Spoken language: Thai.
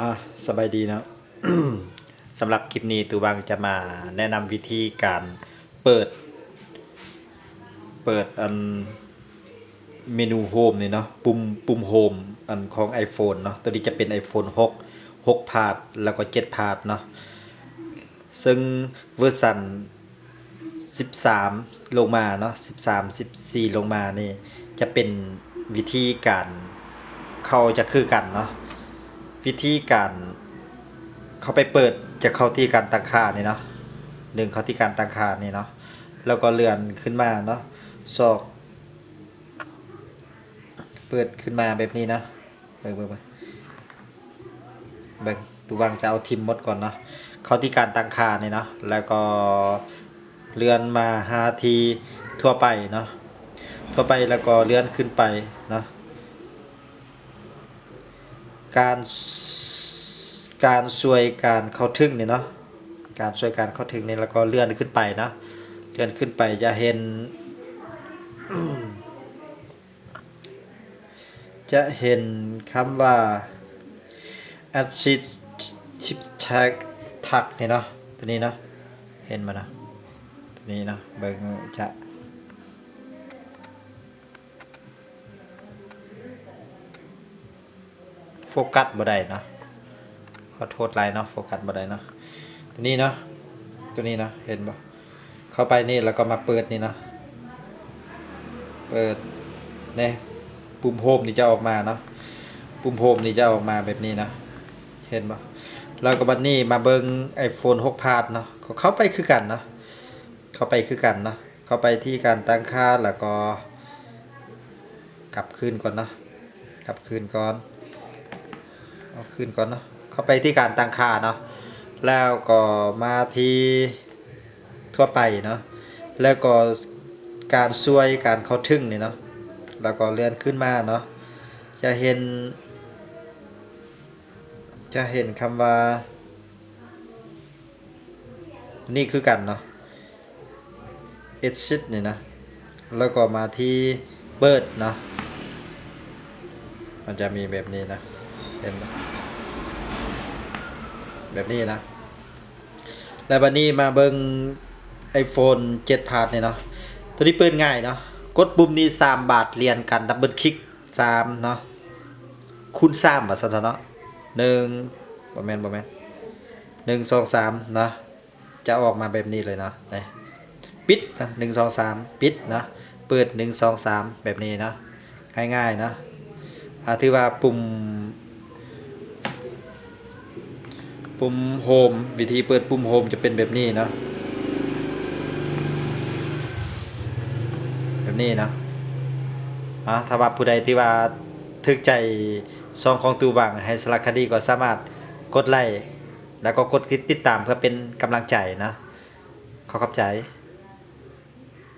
อะสบายดีนะ สำหรับคลิปนี้ตูบังจะมาแนะนำวิธีการเปิด เปิดอันเมนูโฮมนี่เนาะปุ่มปุ่มโฮมอันของ iPhone เนาะตัวนี้จะเป็น iPhone 6 6พาดแล้วก็7พาดเนาะซึ่งเวอร์ชัน13 ลงมาเนาะ13 14 ลงมานี่ จะเป็นวิธีการเข้าจะคือกันเนาะ วิธีการเข้าไปเปิดจะเข้าที่การตั้งค่านี่เนาะหนึ่งเข้าที่การตั้งค่านี่เนาะแล้วก็เลื่อนขึ้นมาเนาะซอก เปิดขึ้นมาแบบนี้นะเบิ่งเบิ่งเบิ่งเบิ่งดูวางจะเอาทิมมดก่อนเนาะเข้าที่การตั้งค่านี่เนาะแล้วก็เลื่อนมาหาทีทั่วไปเนาะทั่วไปแล้วก็เลื่อนขึ้นไปเนาะ การการช่วยการเข้าถึงเนี่ยเนาะการช่วยการเข้าถึงเนี่ยแล้วก็เลื่อนขึ้นไปนะเลื่อนขึ้นไปจะเห็น จะเห็นคำว่า assist chip tag tag เนี่ยเนาะตัวนี้เนาะเห็นมานะตัวนี้เนาะเบิ่งจะ โฟกัสบ่ได้เนาะขอโทษไลน์เนาะโฟกัสบ่ได้เนาะตัวนี้เนาะตัวนี้เนาะเห็นบ่เข้าไปนี่แล้วก็มาเปิดนี่เนาะเปิดเนี่ยปุ่มโฮมนี่จะออกมาเนาะปุ่มโฮมนี่จะออกมาแบบนี้นะเห็นบ่แล้วก็บัดนี้มาเบิง iPhone 6 พาดเนาะเขาเข้าไปคือกันเนาะเข้าไปคือกันเนาะเข้าไปที่การตั้งค่าแล้วก็กลับคืนก่อนเนาะกลับคืนก่อน เอาขึ้นก่อนเนาะเข้าไปที่การตั้งค่าเนาะแล้วก็มาที่ทั่วไปเนาะแล้วก็การช่วยการเข้าถึงนี่เนาะแล้วก็เลื่อนขึ้นมาเนาะจะเห็น จะเห็นคำว่า นี่คือกันเนาะ exit นี่นะแล้วก็มาที่เบิร์ดเนาะมันจะมีแบบนี้นะ เห็นแบบนี้นะ แล้วบันนี้มาเบิง iPhone 7พาร์ทเนี่ยเนาะ ตัวนี้เปิดง่ายเนาะ กดปุ่มนี้ 3 บาทเรียนกัน ดับเบิลคลิก3เนาะ คูณ3บาทสันเนาะ1บ่แม่นบ่แม่น1 2 3เนาะ จะออกมาแบบนี้เลยเนาะนี่ปิดนะ1 2 3ปิดนะ เปิด1 2 3แบบนี้เนาะ ง่ายๆเนาะอ่าที่ว่าปุ่ม ปุ่มโฮมวิธีเปิดปุ่มโฮมจะเป็นแบบนี้เนาะแบบนี้เนาะอะถ้าว่าผู้ใดที่ว่าทึกใจซองของตูบังให้สลักคดีก็สามารถกดไลค์แล้วก็กดติดตามเพื่อเป็นกำลังใจนะขอขอบใจ